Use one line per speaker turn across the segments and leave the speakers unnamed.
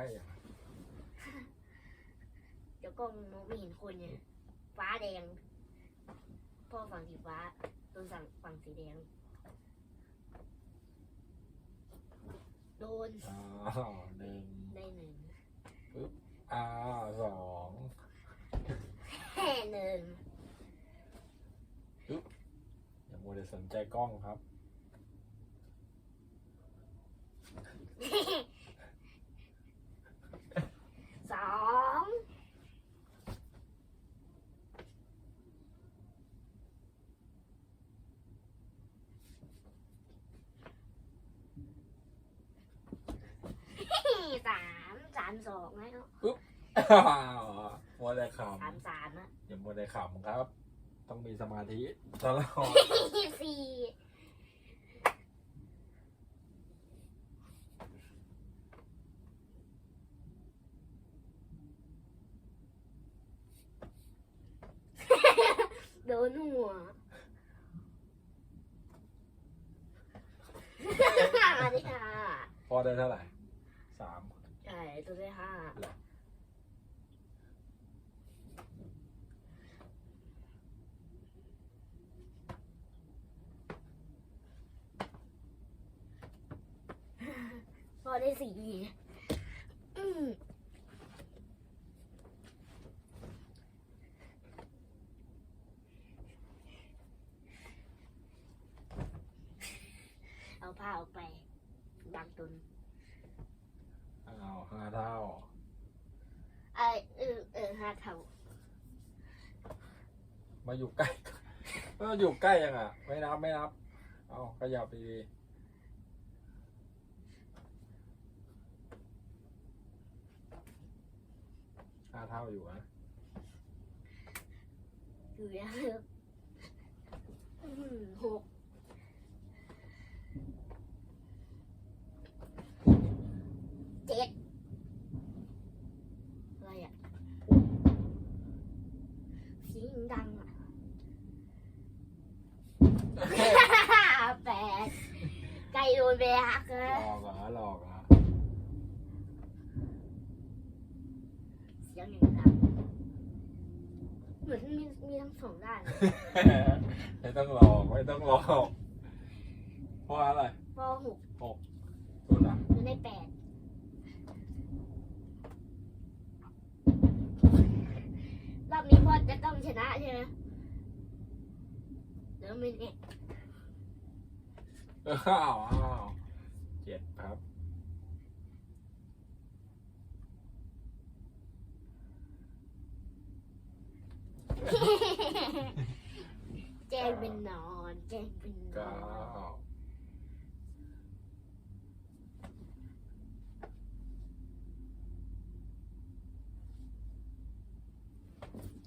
ล้ยัง
เดี๋ยวกล้องมองไม่เห็นคนเนี่ยฟ้าแดง พ่อฝั่งสีฟ้าตัวสั่งฝั่งสีแดง โดน
อ้าวหนึ่ง
ได้หนึ่ง
อ้าวสอง
แค่หนึ่ง
อย่ามัวแต่สนใจกล้องครับ
สองสามสามสองแล้ว
อ้าวมัวแต่ข
สามสามอะำ
อย่ามัวแต่ขำครับ ต้องมีสมาธิตลอด
สี่โดนหัวอันนี้ค่ะ
พอได้เท่าไหร่สาม
ใช่ตัวได้ห้า
เหรอ
พอได้สี่อืมเอาผ้าออกไปดังตุน
อ้าวห้าเท่า
ไอเออเออห้าเท่า
มาอยู่ใกล้มาอยู่ใกล้ยังอะ ไม่นับไม่นับ เอาขยับดีๆห้าเท่าอยู่นะ
อยู่ยังเลิกอืมหกเจ็ดอะไรอะเสียงดังอะ แปดไก่โดนไปหัก
ห
นะ
ลอกเหรอหลอกเหรอ
เสียงอย่างดังเหมือนมีมีทั้งสองด้าน
ไม่ต้องหลอกไม่ต้องหลอกเพราะอะไร
พอหก
ตัวหนัก
มันได้แปดรอบนี้พ่อจะต้องชนะใช่ไหม เดี๋ยวไม่เนี่ย
อ้าวอ้าวเจ็ดครับ
แจ้งเป็นนอนแจ้งเป็นน
เก้า
อน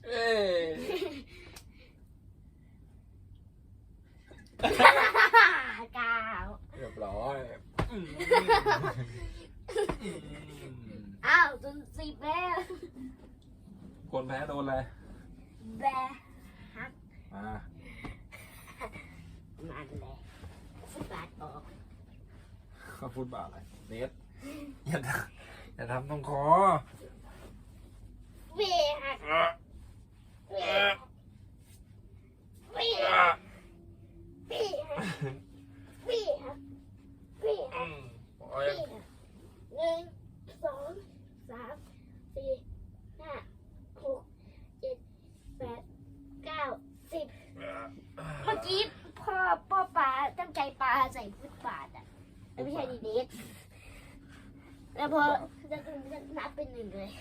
เอ้ย
เก้า
เรียบร้อยอืม
อ้าวจน สิบแล้ว
คนแพ้โดนอะไร
แบะ
มา
มันเลยฟุตบาทออก
เขาพูดบาอะไรเนสอย่าทำอย่าทำตรงคอ
เวียหักเวียเวียเวียเวียเวีย
อืมโอ้ย
เวียหนึ่งสองสามสี่ห้าหกเจ็ดแปดเก้าสิบเมื่อกี้พ่อพ่อปลาตั้งใจปลาใส่ฟุตบาทอะแล้ว ไม่ใช่ดีเดสแล้วพอจะจะนับเป็นหนึ่งเลย